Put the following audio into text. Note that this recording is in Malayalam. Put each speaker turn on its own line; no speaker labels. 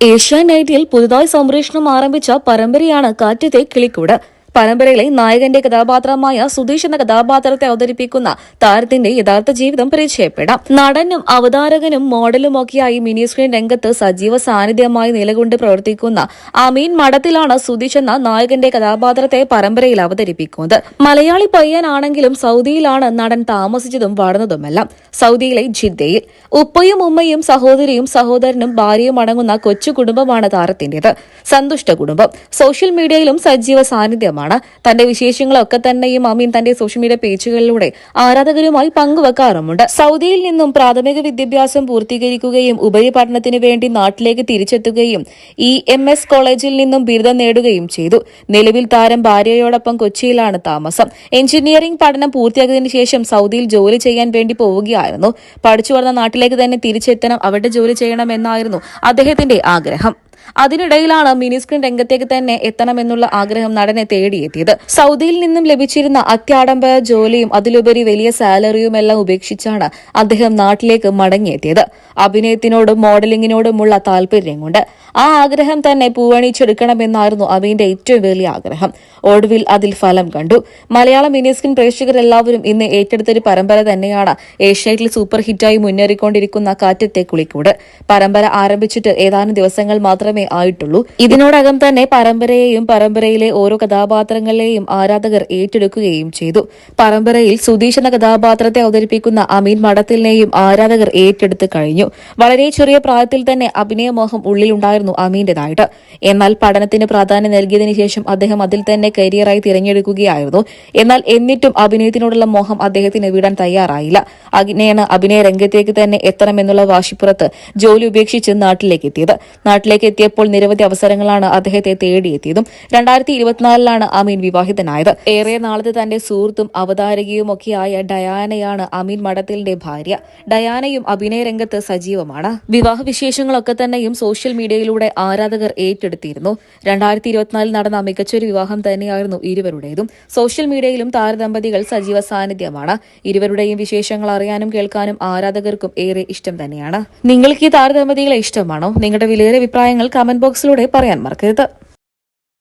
ഏഷ്യാനെറ്റിൽ പുതുതായി സംപ്രേഷണം ആരംഭിച്ച പരമ്പരയാണ് കാറ്റത്തെ കിളിക്കൂട് പരമ്പരയിലെ നായകന്റെ കഥാപാത്രമായ സുധീഷ് എന്ന കഥാപാത്രത്തെ അവതരിപ്പിക്കുന്ന താരത്തിന്റെ യഥാർത്ഥ ജീവിതം പരിചയപ്പെടാം. നടനും അവതാരകനും മോഡലും ഒക്കെയായി മിനി സ്ക്രീൻ രംഗത്ത് സജീവ സാന്നിധ്യമായി നിലകൊണ്ട് പ്രവർത്തിക്കുന്ന അമീൻ മഠത്തിലാണ് സുധീഷ് എന്ന നായകന്റെ കഥാപാത്രത്തെ പരമ്പരയിൽ അവതരിപ്പിക്കുന്നത്. മലയാളി പയ്യനാണെങ്കിലും സൗദിയിലാണ് നടൻ താമസിച്ചതും വളർന്നതുമെല്ലാം. സൗദിയിലെ ജിദ്ദയിൽ ഉപ്പയും ഉമ്മയും സഹോദരിയും സഹോദരനും ഭാര്യയും അടങ്ങുന്ന കൊച്ചു കുടുംബമാണ് താരത്തിന്റേത് സന്തുഷ്ട കുടുംബം. സോഷ്യൽ മീഡിയയിലും സജീവ സാന്നിധ്യമാണ് തന്റെ വിശേഷങ്ങളൊക്കെ തന്നെയും അമീൻ തന്റെ സോഷ്യൽ മീഡിയ പേജുകളിലൂടെ ആരാധകരുമായി പങ്കുവെക്കാറുമുണ്ട്. സൗദിയിൽ നിന്നും പ്രാഥമിക വിദ്യാഭ്യാസം പൂർത്തീകരിക്കുകയും ഉപരിപഠനത്തിന് വേണ്ടി നാട്ടിലേക്ക് തിരിച്ചെത്തുകയും ഇ എം എസ് കോളേജിൽ നിന്നും ബിരുദം നേടുകയും ചെയ്തു. നിലവിൽ താരം ഭാര്യയോടൊപ്പം കൊച്ചിയിലാണ് താമസം. എഞ്ചിനീയറിംഗ് പഠനം പൂർത്തിയാക്കിയതിനു ശേഷം സൗദിയിൽ ജോലി ചെയ്യാൻ വേണ്ടി പോവുകയായിരുന്നു. പഠിച്ചു വളർന്ന നാട്ടിലേക്ക് തന്നെ തിരിച്ചെത്തണം അവിടെ ജോലി ചെയ്യണമെന്നായിരുന്നു അദ്ദേഹത്തിന്റെ ആഗ്രഹം. അതിനിടയിലാണ് മിനി സ്ക്രീൻ രംഗത്തേക്ക് തന്നെ എത്തണമെന്നുള്ള ആഗ്രഹം നടനെ തേടിയെത്തിയത്. സൗദിയിൽ നിന്നും ലഭിച്ചിരുന്ന അത്യാഡംബര ജോലിയും അതിലുപരി വലിയ സാലറിയും എല്ലാം ഉപേക്ഷിച്ചാണ് അദ്ദേഹം നാട്ടിലേക്ക് മടങ്ങിയെത്തിയത്. അഭിനയത്തിനോടും മോഡലിംഗിനോടുമുള്ള താല്പര്യം കൊണ്ട് ആ ആഗ്രഹം തന്നെ പൂവണിച്ചെടുക്കണമെന്നായിരുന്നു അമീന്റെ ഏറ്റവും വലിയ ആഗ്രഹം. ഒടുവിൽ അതിൽ ഫലം കണ്ടു. മലയാളം മിനി സ്ക്രീൻ പ്രേക്ഷകരെല്ലാവരും ഇന്ന് ഏറ്റെടുത്തൊരു പരമ്പര തന്നെയാണ് ഏഷ്യയിൽ സൂപ്പർ ഹിറ്റായി മുന്നേറിക്കൊണ്ടിരിക്കുന്ന കാറ്റത്തെ കുളിക്കൂട്. പരമ്പര ആരംഭിച്ചിട്ട് ഏതാനും ദിവസങ്ങൾ മാത്രമേ ആയിട്ടുള്ളൂ. ഇതിനോടകം തന്നെ പരമ്പരയെയും പരമ്പരയിലെ ഓരോ കഥാപാത്രങ്ങളെയും ആരാധകർ ഏറ്റെടുക്കുകയും ചെയ്തു. പരമ്പരയിൽ സുധീഷ് എന്ന കഥാപാത്രത്തെ അവതരിപ്പിക്കുന്ന അമീൻ മഠത്തിലിനെയും ആരാധകർ ഏറ്റെടുത്തു കഴിഞ്ഞു. വളരെ ചെറിയ പ്രായത്തിൽ തന്നെ അഭിനയമോഹം ഉള്ളിലുണ്ടായിരുന്നു അമീന്റേതായിട്ട്. എന്നാൽ പഠനത്തിന് പ്രാധാന്യം നൽകിയതിനു ശേഷം അദ്ദേഹം അതിൽ തന്നെ കരിയറായി തിരഞ്ഞെടുക്കുകയായിരുന്നു. എന്നാൽ എന്നിട്ടും അഭിനയത്തിനോടുള്ള മോഹം അദ്ദേഹത്തിന് വിടാൻ തയ്യാറായില്ല. അങ്ങനെയാണ് അഭിനയ രംഗത്തേക്ക് തന്നെ എത്തണമെന്നുള്ള വാശിപ്പുറത്ത് ജോലി ഉപേക്ഷിച്ച് നാട്ടിലേക്ക് എത്തിയത് നാട്ടിലേക്ക് എത്തിയപ്പോൾ നിരവധി അവസരങ്ങളാണ് അദ്ദേഹത്തെ തേടിയെത്തിയതും. രണ്ടായിരത്തി ഇരുപത്തിനാലിലാണ് അമീൻ വിവാഹിതനായത്. ഏറെ നാളത്തെ തന്റെ സുഹൃത്തും അവതാരകയും ഒക്കെയായ ഡയാനയാണ് അമീൻ മഠത്തിലിന്റെ ഭാര്യ. ഡയാനയും അഭിനയ രംഗത്ത് സജീവമാണ്. വിവാഹ വിശേഷങ്ങളൊക്കെ തന്നെയും സോഷ്യൽ മീഡിയയിലൂടെ ആരാധകർ ഏറ്റെടുത്തിരുന്നു. രണ്ടായിരത്തി ഇരുപത്തിനാലിൽ നടന്ന മികച്ചൊരു വിവാഹം തന്നെയായിരുന്നു ഇരുവരുടേതും. സോഷ്യൽ മീഡിയയിലും താരദമ്പതികൾ സജീവ സാന്നിധ്യമാണ്. ഇരുവരുടെയും വിശേഷങ്ങൾ അറിയാനും കേൾക്കാനും ആരാധകർക്കും ഏറെ ഇഷ്ടം തന്നെയാണ്. നിങ്ങൾക്ക് ഈ താരദമ്പതികളെ ഇഷ്ടമാണോ? നിങ്ങളുടെ വിലയേറെ അഭിപ്രായങ്ങൾ കമന്റ് ബോക്സിലൂടെ പറയാൻ മറക്കരുത്.